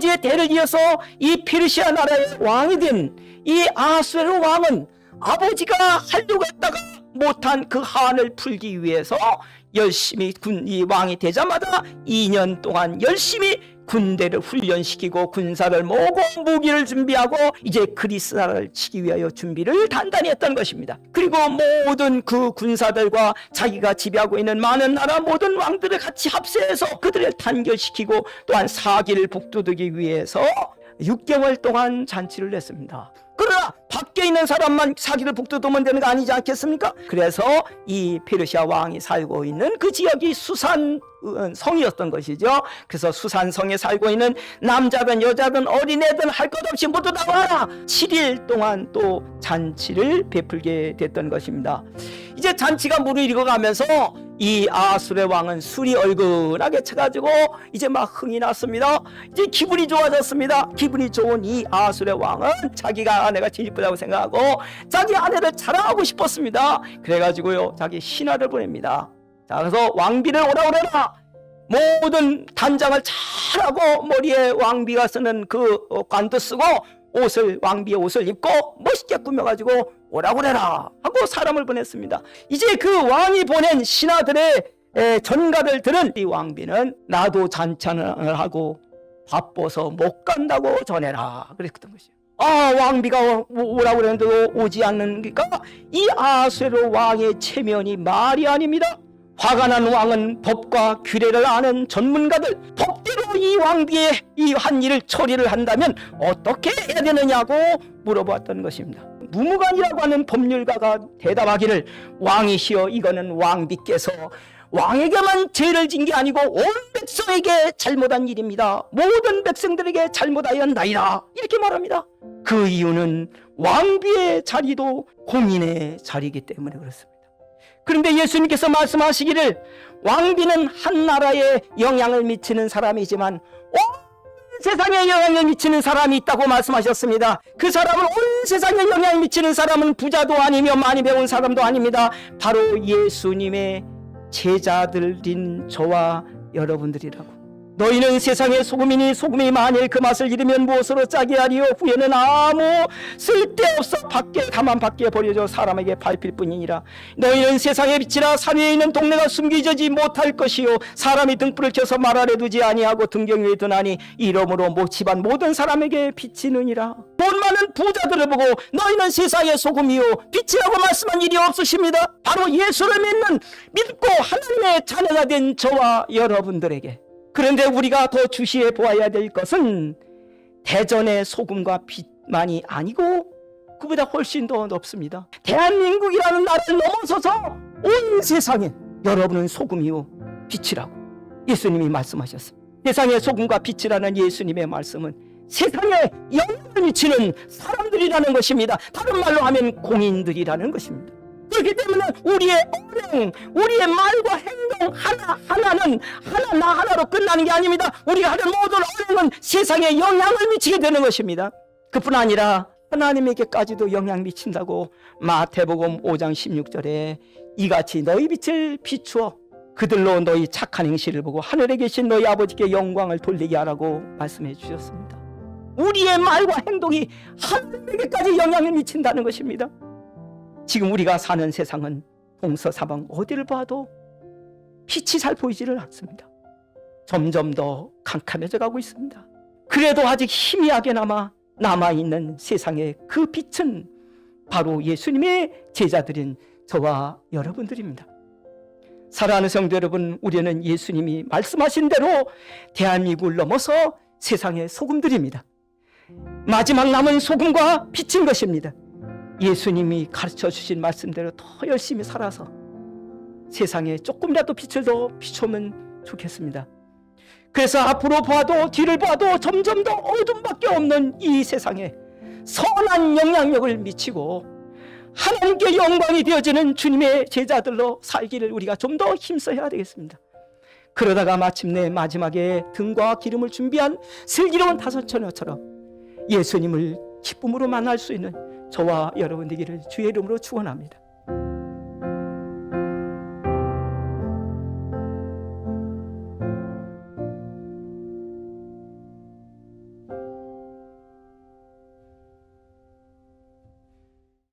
아버지의 대를 이어서 이 페르시아 나라의 왕이 된 이 아수에르 왕은 아버지가 하려고 했다가 못한 그 한을 풀기 위해서 열심히 군 이 왕이 되자마자 2년 동안 열심히 군대를 훈련시키고 군사를 모으고 무기를 준비하고 이제 그리스 나라를 치기 위하여 준비를 단단히 했던 것입니다. 그리고 모든 그 군사들과 자기가 지배하고 있는 많은 나라 모든 왕들을 같이 합세해서 그들을 단결시키고 또한 사기를 북돋우기 위해서 6개월 동안 잔치를 냈습니다. 밖에 있는 사람만 사기를 북돋우면 되는 거 아니지 않겠습니까? 그래서 이 페르시아 왕이 살고 있는 그 지역이 수산 어, 성이었던 것이죠. 그래서 수산성에 살고 있는 남자든 여자든 어린애든 할 것 없이 모두 나와라. 7일 동안 또 잔치를 베풀게 됐던 것입니다. 이제 잔치가 무르익어 가면서 이 아수르의 왕은 술이 얼큰하게 쳐가지고 이제 막 흥이 났습니다. 이제 기분이 좋아졌습니다. 기분이 좋은 이 아수르의 왕은 자기가 아내가 제일 이쁘다고 생각하고 자기 아내를 자랑하고 싶었습니다. 그래가지고요 자기 신하를 보냅니다. 자 그래서 왕비를 오라 오라 모든 단장을 잘하고 머리에 왕비가 쓰는 그 어, 관도 쓰고 옷을 왕비의 옷을 입고 멋있게 꾸며가지고 오라 그래라 하고 사람을 보냈습니다. 이제 그 왕이 보낸 신하들의 에, 전가들들은 이 왕비는 나도 잔찬을 하고 바빠서 못 간다고 전해라 그랬던 것이에요. 아 왕비가 오- 오라고 그랬는데도 오지 않는니까 이 아수르 왕의 체면이 말이 아닙니다. 화가 난 왕은 법과 규례를 아는 전문가들 법대로 이 왕비의 이 한 일을 처리를 한다면 어떻게 해야 되느냐고 물어보았던 것입니다. 무무관이라고 하는 법률가가 대답하기를 왕이시여 이거는 왕비께서 왕에게만 죄를 진 게 아니고 온 백성에게 잘못한 일입니다. 모든 백성들에게 잘못하였나이다. 이렇게 말합니다. 그 이유는 왕비의 자리도 공인의 자리이기 때문에 그렇습니다. 그런데 예수님께서 말씀하시기를 왕비는 한 나라에 영향을 미치는 사람이지만 온 세상에 영향을 미치는 사람이 있다고 말씀하셨습니다. 그 사람은 온 세상에 영향을 미치는 사람은 부자도 아니며 많이 배운 사람도 아닙니다. 바로 예수님의 제자들인 저와 여러분들이라고. 너희는 세상의 소금이니 소금이 만일 그 맛을 잃으면 무엇으로 짜게 하리요? 후에는 아무 쓸데없어 밖에 가만 밖에 버려져 사람에게 밟힐 뿐이니라. 너희는 세상의 빛이라 산 위에 있는 동네가 숨기지 못할 것이요. 사람이 등불을 켜서 말 아래 두지 아니하고 등경 위에 두나니 이러므로 모 집안 모든 사람에게 비치느니라. 돈 많은 부자들을 보고 너희는 세상의 소금이요. 빛이라고 말씀한 일이 없으십니다. 바로 예수를 믿는 믿고 하나님의 자녀가 된 저와 여러분들에게 그런데 우리가 더 주시해 보아야 될 것은 대전의 소금과 빛만이 아니고 그보다 훨씬 더 높습니다. 대한민국이라는 나라를 넘어서서 온 세상에 여러분은 소금이요 빛이라고 예수님이 말씀하셨습니다. 세상의 소금과 빛이라는 예수님의 말씀은 세상에 영향을 미치는 사람들이라는 것입니다. 다른 말로 하면 공인들이라는 것입니다. 그렇기 때문에 우리의 언행, 우리의 말과 행동 하나 하나는 하나 나 하나로 끝나는 게 아닙니다. 우리가 하는 모든 언행은 세상에 영향을 미치게 되는 것입니다. 그뿐 아니라 하나님에게까지도 영향 미친다고 마태복음 5장 16절에 이같이 너희 빛을 비추어 그들로 너희 착한 행실을 보고 하늘에 계신 너희 아버지께 영광을 돌리게 하라고 말씀해 주셨습니다. 우리의 말과 행동이 하나님에게까지 영향을 미친다는 것입니다. 지금 우리가 사는 세상은 동서 사방 어디를 봐도 빛이 잘 보이지를 않습니다. 점점 더 캄캄해져 가고 있습니다. 그래도 아직 희미하게나마 남아있는 세상의 그 빛은 바로 예수님의 제자들인 저와 여러분들입니다. 사랑하는 성도 여러분, 우리는 예수님이 말씀하신 대로 대한민국을 넘어서 세상의 소금들입니다. 마지막 남은 소금과 빛인 것입니다. 예수님이 가르쳐 주신 말씀대로 더 열심히 살아서 세상에 조금이라도 빛을 더 비추면 좋겠습니다. 그래서 앞으로 봐도 뒤를 봐도 점점 더 어둠밖에 없는 이 세상에 선한 영향력을 미치고 하나님께 영광이 되어지는 주님의 제자들로 살기를 우리가 좀 더 힘써야 되겠습니다. 그러다가 마침내 마지막에 등과 기름을 준비한 슬기로운 다섯 처녀처럼 예수님을 기쁨으로 만날 수 있는 저와 여러분 되기를 주의 이름으로 축원합니다.